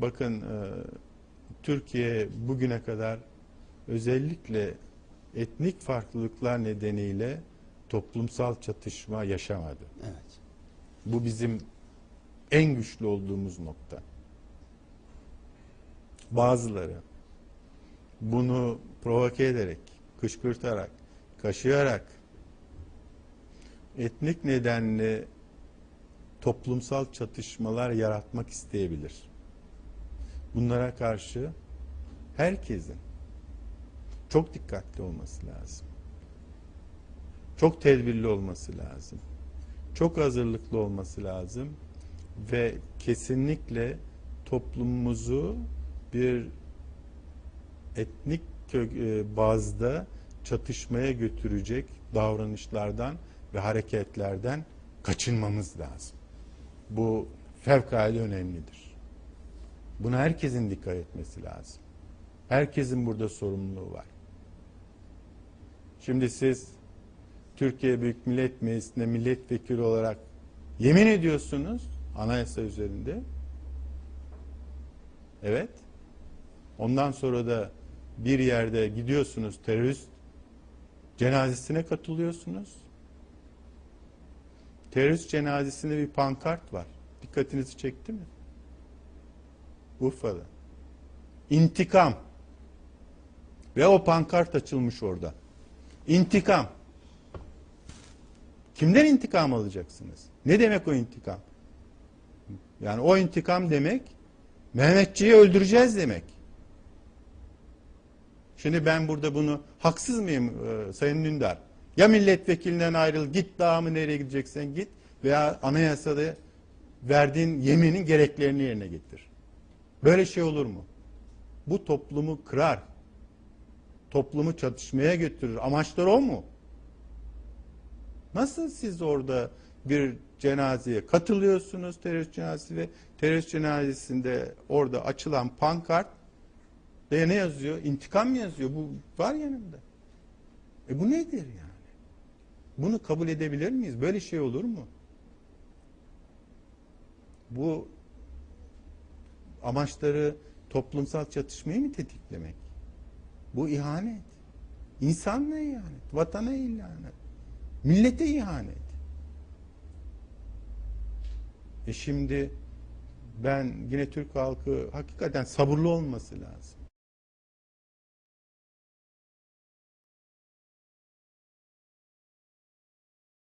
Bakın e, Türkiye bugüne kadar özellikle etnik farklılıklar nedeniyle toplumsal çatışma yaşamadı. Evet. Bu bizim en güçlü olduğumuz nokta. Bazıları bunu provoke ederek, kışkırtarak, kaşıyarak etnik nedenli toplumsal çatışmalar yaratmak isteyebilir. Bunlara karşı herkesin çok dikkatli olması lazım. Çok tedbirli olması lazım. Çok hazırlıklı olması lazım ve kesinlikle toplumumuzu bir etnik e, bazda çatışmaya götürecek davranışlardan ve hareketlerden kaçınmamız lazım. Bu fevkalade önemlidir. Buna herkesin dikkat etmesi lazım. Herkesin burada sorumluluğu var. Şimdi siz Türkiye Büyük Millet Meclisi'nde milletvekili olarak yemin ediyorsunuz anayasa üzerinde. Evet. Ondan sonra da bir yerde gidiyorsunuz terörist cenazesine katılıyorsunuz. Terörist cenazesinde bir pankart var. Dikkatinizi çekti mi? Urfa'da. İntikam. Ve o pankart açılmış orada. İntikam. Kimden intikam alacaksınız? Ne demek o intikam? Yani o intikam demek Mehmetçiyi öldüreceğiz demek. Şimdi ben burada bunu haksız mıyım e, Sayın Dündar? Ya milletvekilinden ayrıl git daha mı nereye gideceksen git veya anayasada verdiğin yeminin gereklerini yerine getir. Böyle şey olur mu? Bu toplumu kırar. Toplumu çatışmaya götürür. Amaçları o mu? Nasıl siz orada bir cenazeye katılıyorsunuz terörist cenazesi ve terörist cenazesinde orada açılan pankart de ne yazıyor? İntikam yazıyor. Bu var yanında. E bu nedir yani? Bunu kabul edebilir miyiz? Böyle şey olur mu? Bu amaçları toplumsal çatışmayı mı tetiklemek? Bu ihanet. İnsanlığa ihanet. Vatana ihanet. Millete ihanet. E şimdi ben yine Türk halkı hakikaten sabırlı olması lazım.